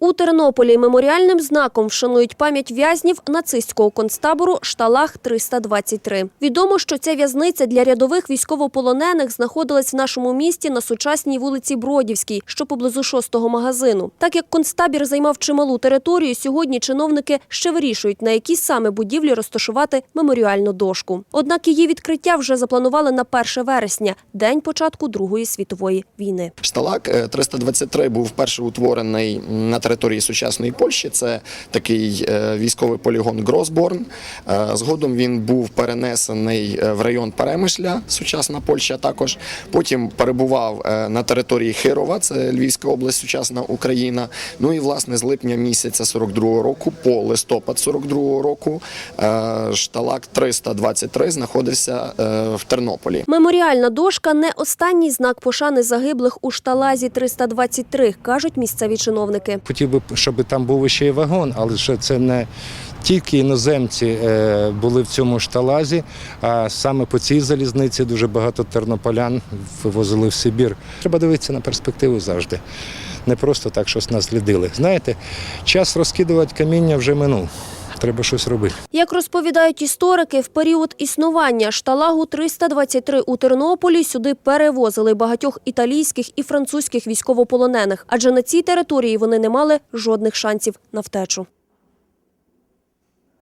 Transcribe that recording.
У Тернополі меморіальним знаком вшанують пам'ять в'язнів нацистського концтабору Шталах 323. Відомо, що ця в'язниця для рядових військовополонених знаходилась в нашому місті на сучасній вулиці Бродівській, що поблизу шостого магазину. Так як концтабір займав чималу територію, сьогодні чиновники ще вирішують, на якій саме будівлі розташувати меморіальну дошку. Однак її відкриття вже запланували на 1 вересня, день початку Другої світової війни. Шталак е, 323 був вперше утворений на території сучасної Польщі. Це такий е, військовий полігон Гросборн. Е, Згодом він був перенесений е, в район Перемишля, сучасна Польща також. Потім перебував на території Хирова, це Львівська область, сучасна Україна. Ну і власне з липня місяця 42 року по листопад 42 року шталак 323 знаходився в Тернополі. Меморіальна дошка не останній знак пошани загиблих у шталазі 323, кажуть місцеві чиновники. Хотів би, щоб там був ще й вагон, але ж це не тільки іноземці е, були в цьому шталазі, а саме по цій залізниці дуже багато тернополян вивозили в Сибір. Треба дивитися на перспективу завжди. Не просто так щось наслідили. Знаєте, час розкидувати каміння вже минув. Треба щось робити. Як розповідають історики, в період існування шталагу 323 у Тернополі сюди перевозили багатьох італійських і французьких військовополонених, адже на цій території вони не мали жодних шансів на втечу.